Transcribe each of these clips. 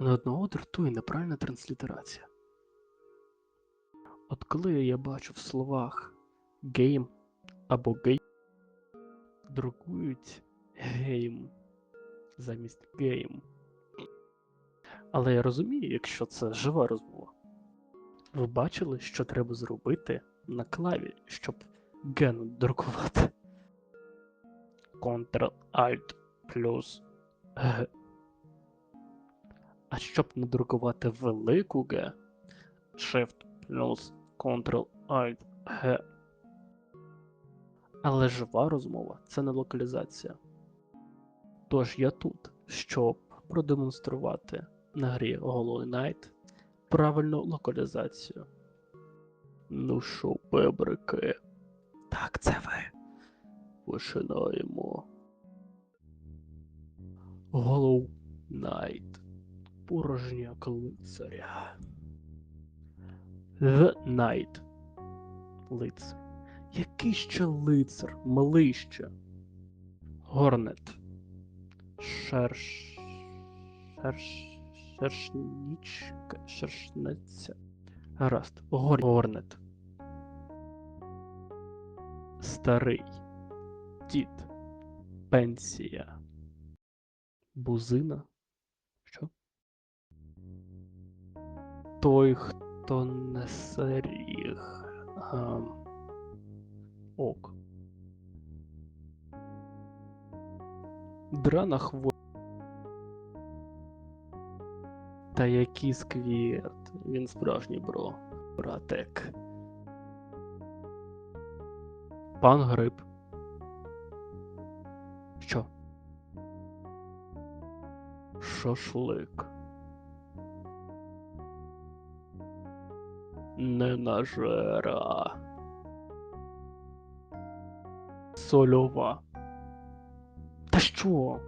Мене одного дратує неправильна транслітерація. От коли я бачу в словах гейм або гей, друкують гейм замість гейм. Але я розумію, якщо це жива розмова. Ви бачили, що треба зробити на клаві, щоб ген друкувати? Ctrl-Alt плюс. А щоб не друкувати велику Г, Shift плюс Ctrl-Alt G. Але жива розмова це не локалізація. Тож я тут, щоб продемонструвати на грі Hollow Knight правильну локалізацію. Ну що, бебрики? Так, це ви. Починаємо. Hollow Knight. Порожняк лицаря. The Knight. Лицар. Який ще лицар? Малий ще. Горнет. Шерш. Шерш. Шершнічка. Шершнеця. Гаразд. Гор... Горнет. Старий. Дід. Пенсія. Бузина. Той, хто несе ріг. Ага. Ок. Драна хво. Та який сквірт. Він справжній бро. Братек. Пан Гриб. Що? Шашлик. Ненажера. Сольова. Та що?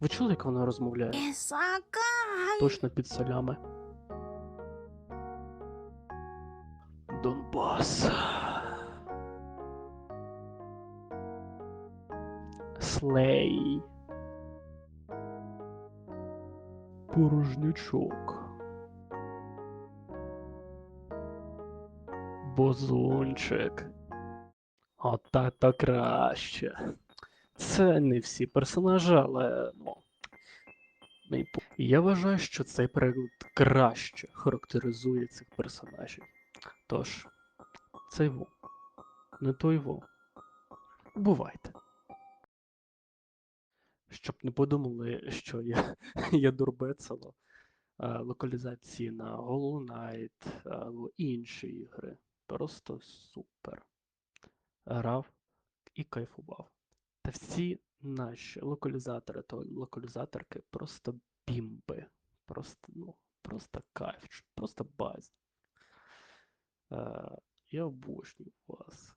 Ви чули, як вона розмовляє? Ісакай. Точно під солями. Донбас. Слей. Порожнячок. Бозунчик. Отак то краще. Це не всі персонажі, але ну. Я вважаю, що цей переклад краще характеризує цих персонажів. Тож, це його. Не то його. Бувайте. Щоб не подумали, що я, я дурбецало е, локалізації на Hollow Knight або інші ігри. Просто супер. Грав і кайфував. Та всі наші локалізатори та локалізаторки просто бімби. Просто, ну, просто кайф, просто базі. Е, я обожнюю вас.